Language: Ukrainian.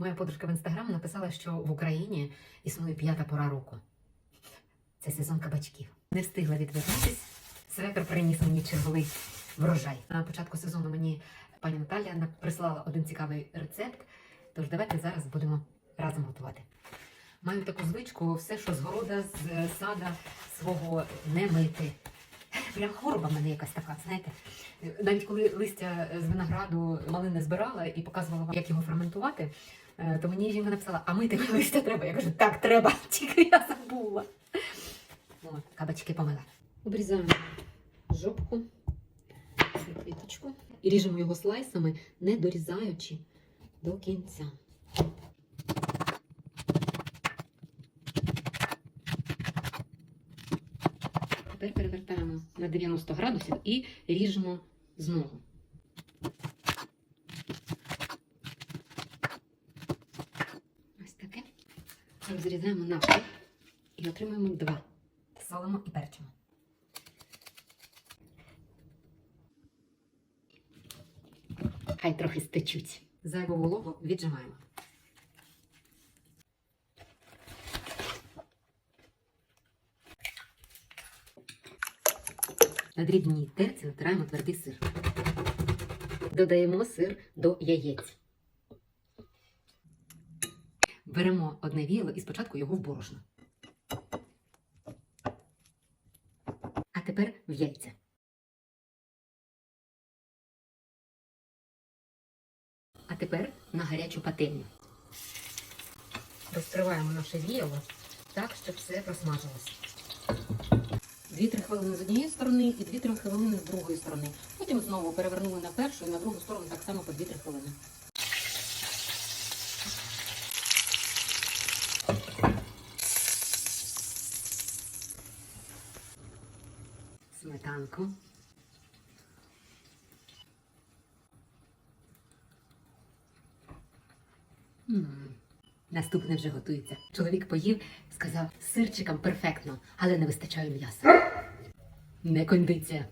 Моя подружка в інстаграм написала, що в Україні існує п'ята пора року. Це сезон кабачків. Не встигла відвернутись. Свекр приніс мені черговий врожай. На початку сезону мені пані Наталя на- прислала один цікавий рецепт. Тож давайте зараз будемо разом готувати. Маю таку звичку, все, що з города, з е, сада свого не мити. Прям хвороба в мене якась така, знаєте. Навіть коли листя з винограду малини збирала і показувала вам, як його ферментувати, е, то мені жінка написала, а мити листя треба. Я кажу, так, треба, тільки я забула. От, кабачки помила. Обрізаємо жопку, квіточку і ріжемо його слайсами, не дорізаючи до кінця. Тепер перевертаємо на 90 градусів і ріжемо знову. Ось таке. Розрізаємо навпіл і отримуємо два. Солимо і перчимо. Хай трохи стечуть. Зайву вологу віджимаємо. На дрібній терці натираємо твердий сир. Додаємо сир до яєць. Беремо одне віяло і спочатку його в борошно. А тепер в яйця. А тепер на гарячу пательню. Розкриваємо наше віяло так, щоб все просмажилося. 2-3 хвилини з однієї сторони і 2-3 хвилини з другої сторони. Потім знову перевернули на першу і на другу сторону так само по 2-3 хвилини. Сметанку. М, Наступне вже готується. Чоловік поїв, сказав, з сирчиком перфектно, але не вистачає м'яса. Не кондиція.